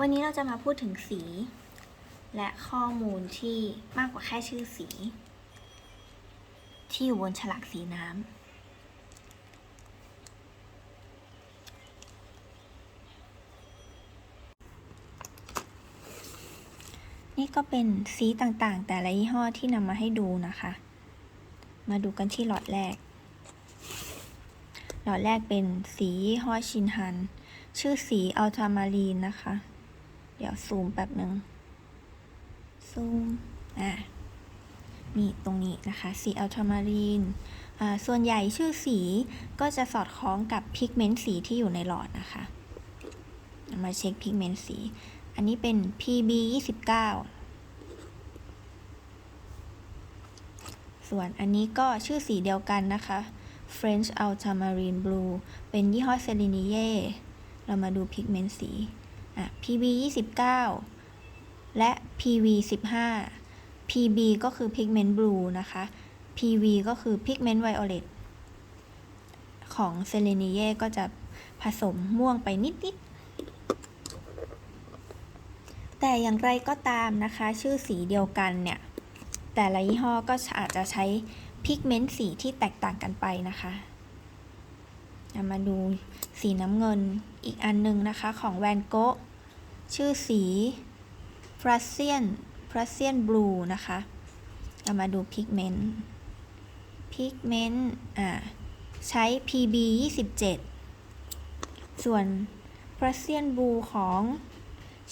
วันนี้เราจะมาพูดถึงสี และข้อมูลที่มากกว่าแค่ชื่อสี ที่อยู่บนฉลากสีน้ำ นี่ก็เป็นสีต่างๆ แต่ละยี่ห้อที่นำมาให้ดูนะคะ มาดูกันที่หลอดแรก หลอดแรกเป็นสียี่ห้อชินฮัน ชื่อสีอัลทามารีนนะคะ เดี๋ยวซูมแป๊บหนึ่งซูม อะ นี่ตรงนี้นะคะ สีอัลทามารีน อ่า ส่วนใหญ่ชื่อสีก็จะสอดคล้องกับพิกเมนต์สีที่อยู่ในหลอดนะคะ มาเช็คพิกเมนต์สี อันนี้เป็น PB 29 ส่วนอันนี้ก็ชื่อสีเดียวกันนะคะ French Ultramarine Blue เป็นยี่ห้อเซรินีเย่ เรามาดูพิกเมนต์สี PB 29 และ PV 15 PB ก็คือพิกเมนต์บลูนะคะ PV ก็คือพิกเมนต์ไวโอเลตของเซเลนีเย่ก็จะผสมม่วงไปนิด ๆ แต่อย่างไรก็ตามนะคะ ชื่อสีเดียวกันเนี่ย แต่ละยี่ห้อก็อาจจะใช้พิกเมนต์สีที่แตกต่างกันไปนะคะ มาดูสีน้ำเงินอีกอันหนึงนะคะของแวนโกะชื่อสีฟรัสเซียนฟรัสเซียนบลูนะคะเอามาดูพิกเมนต์พิกเมนต์อ่าใช้ PB 27 ส่วนฟรัสเซียนบลูของ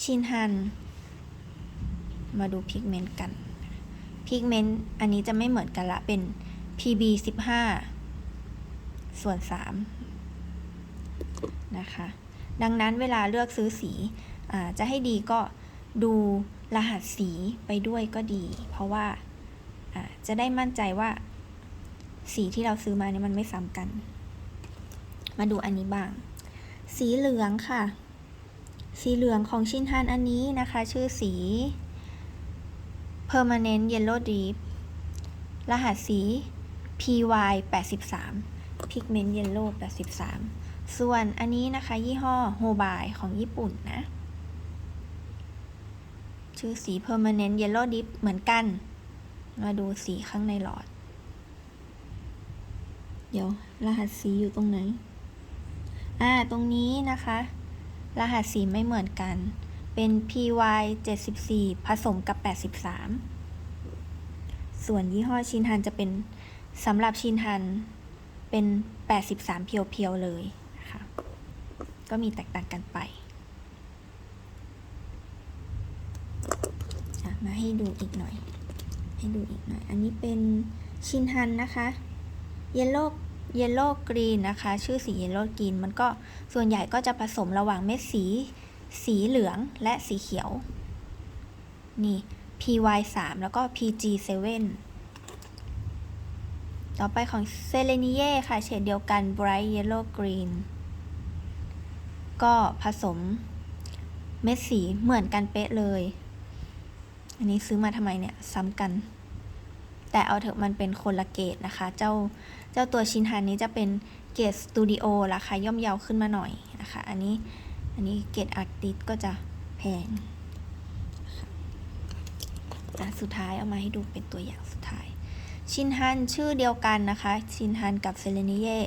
ชินฮัน มาดูพิกเมนต์กันพิกเมนต์อันนี้จะไม่เหมือนกันละเป็น PB 15 ส่วน 3 นะคะ ดังนั้นเวลาเลือกซื้อสีอจะให้ดีก็ดูรหัสสีไปด้วยก็ดี เพราะว่าอ่าจะได้มั่นใจว่าสีที่เราซื้อมาเนี่ยมันไม่ซ้ำกัน มาดูอันนี้บ้าง สีเหลืองค่ะ สีเหลืองของชินฮันอันนี้นะคะ ชื่อสี permanent yellow deep รหัสสี PY 83 pigment yellow 83 ส่วนอันนี้นะคะยี่ห้อ Hobei ของญี่ปุ่นนะ ชื่อสี permanent yellow deep เหมือนกัน มาดูสีข้างในหลอด เดี๋ยว รหัสสีอยู่ตรงไหน อ่า ตรงนี้นะคะ รหัสสีไม่เหมือนกัน เป็น PY 74 ผสมกับ 83 ส่วนยี่ห้อชินฮันจะเป็นสำหรับชินฮันเป็น 83 เพียวๆเลย ก็มีแตกต่างกันไปมาให้ดูอีกหน่อย ให้ดูอีกหน่อย อันนี้เป็นชินฮันนะคะเยลโล่เยลโล่กรีนนะคะ ชื่อสีเยลโล่กรีนมันก็ส่วนใหญ่ก็จะผสมระหว่างเม็ดสี สีเหลืองและสีเขียว นี่ PY 3 แล้วก็ PG 7 ต่อไปของเซเลนีเย่ค่ะ เฉดเดียวกัน Bright Yellow Green ก็ผสมเม็ดสีเหมือนกันเป๊ะเลย อันนี้ซื้อมาทำไมเนี่ยซ้ำกัน แต่เอาเถอะมันเป็นคนละเกรดนะคะ เจ้าเจ้าตัวชินฮันนี้จะเป็นเกรดสตูดิโอราคาย่อมเยาวขึ้นมาหน่อยนะคะ อันนี้อันนี้เกรดอาร์ติสก็จะแพงอะสุดท้ายเอามาให้ดูเป็นตัวอย่างสุดท้าย ชินฮันชื่อเดียวกันนะคะ ชินฮันกับเซเลนีเย่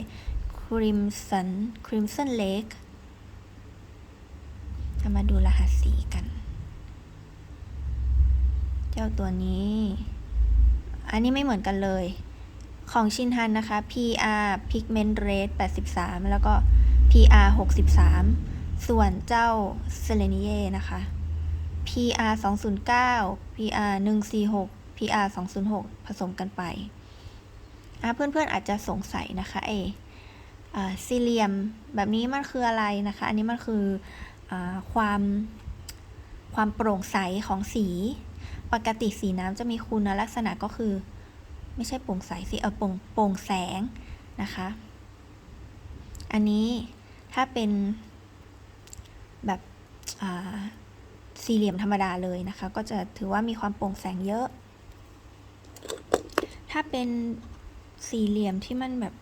คริมสันคริมสันเลกามาดูรหัสสีกัน เจ้าตัวนี้ อันนี้ไม่เหมือนกันเลย ของชินฮันนะคะ PR pigment red 83 แล้วก็ PR 63 ส่วนเจ้าเซเลนีเยนะคะ PR 209 PR 146 PR 206 ผสมกันไปอะเพื่อนๆอาจจะสงสัยนะคะเอสี่เหลี่ยมแบบนี้มันคืออะไรนะคะ อันนี้มันคือ ความความโปร่งใสของสี ปกติสีน้ำจะมีคุณลักษณะก็คือ ไม่ใช่โปร่งใสสิเออโปร่งโปร่งแสงนะคะ อันนี้ถ้าเป็นแบบสี่เหลี่ยมธรรมดาเลยนะคะ ก็จะถือว่ามีความโปร่งแสงเยอะ ถ้าเป็นสี่เหลี่ยมที่มันแบบ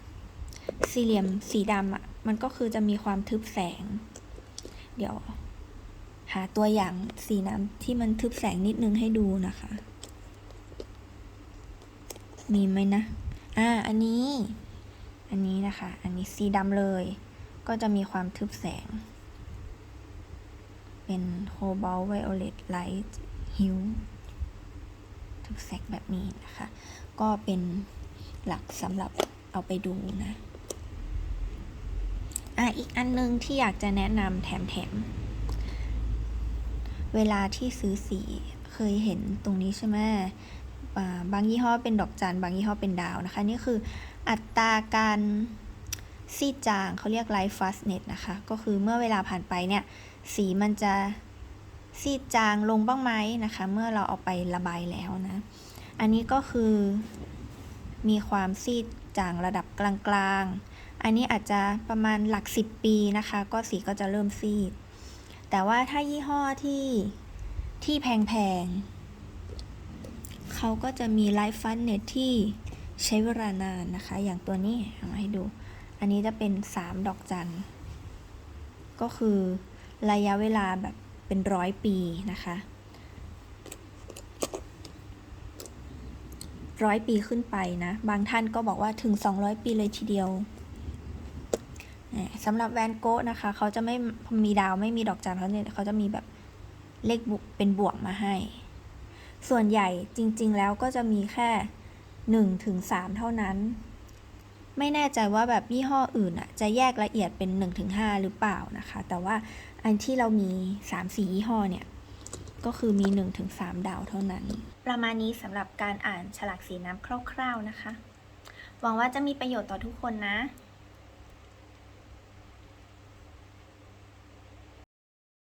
สี่เหลี่ยมสีดำอะ่ะมันก็คือจะมีความทึบแสง เดี๋ยว หาตัวอย่างสีน้ำที่มันทึบแสงนิดนึงให้ดูนะคะ มีไหมนะ อ่า อันนี้ อันนี้นะคะ อันนี้สีดำเลย ก็จะมีความทึบแสง เป็น cobalt violet light hue ทึบแสงแบบนี้นะคะ ก็เป็นหลักสำหรับเอาไปดูนะ อะอีกอันนึงที่อยากจะแนะนำแถมๆ เวลาที่ซื้อสีเคยเห็นตรงนี้ใช่ไหมบางยี่ห้อเป็นดอกจัน บางยี่ห้อเป็นดาวนะคะ นี่คืออัตราการซีดจางเขาเรียก light fastness นะคะ ก็คือเมื่อเวลาผ่านไปเนี่ย สีมันจะซีดจางลงบ้างไหมนะคะ เมื่อเราเอาไประบายแล้วนะ อันนี้ก็คือมีความซีดจางระดับกลางๆ อันนี้อาจจะประมาณหลัก 10 ปีนะคะ ก็สีก็จะเริ่มซีด แต่ว่าถ้ายี่ห้อที่ที่แพงๆเขาก็จะมีไลฟ์ฟันเน็ตที่ใช้เวลานานนะคะ อย่างตัวนี้เอามาให้ดู อันนี้จะเป็น 3 ดอกจัน ก็คือระยะเวลาแบบเป็นร้อยปีนะคะร้อยปีขึ้นไปนะ บางท่านก็บอกว่าถึง 200 ปีเลยทีเดียว สำหรับแวนโก้นะคะ เขาจะไม่มีดาวไม่มีดอกจันเขาเนี่ยเขาจะมีแบบเลขบุเป็นบวกมาให้ ส่วนใหญ่จริง ๆ แล้วก็จะมีแค่หนึ่งถึงสามเท่านั้น ไม่แน่ใจว่าแบบยี่ห้ออื่นอะจะแยกละเอียดเป็น1นถึงหหรือเปล่านะคะ แต่ว่าอันที่เรามี 3 4 ยี่ห้อเนี่ยก็คือมี1ถึง3ดาวเท่านั้น ประมาณนี้สำหรับการอ่านฉลากสีน้ำคร่าว ๆนะคะ หวังว่าจะมีประโยชน์ต่อทุกคนนะ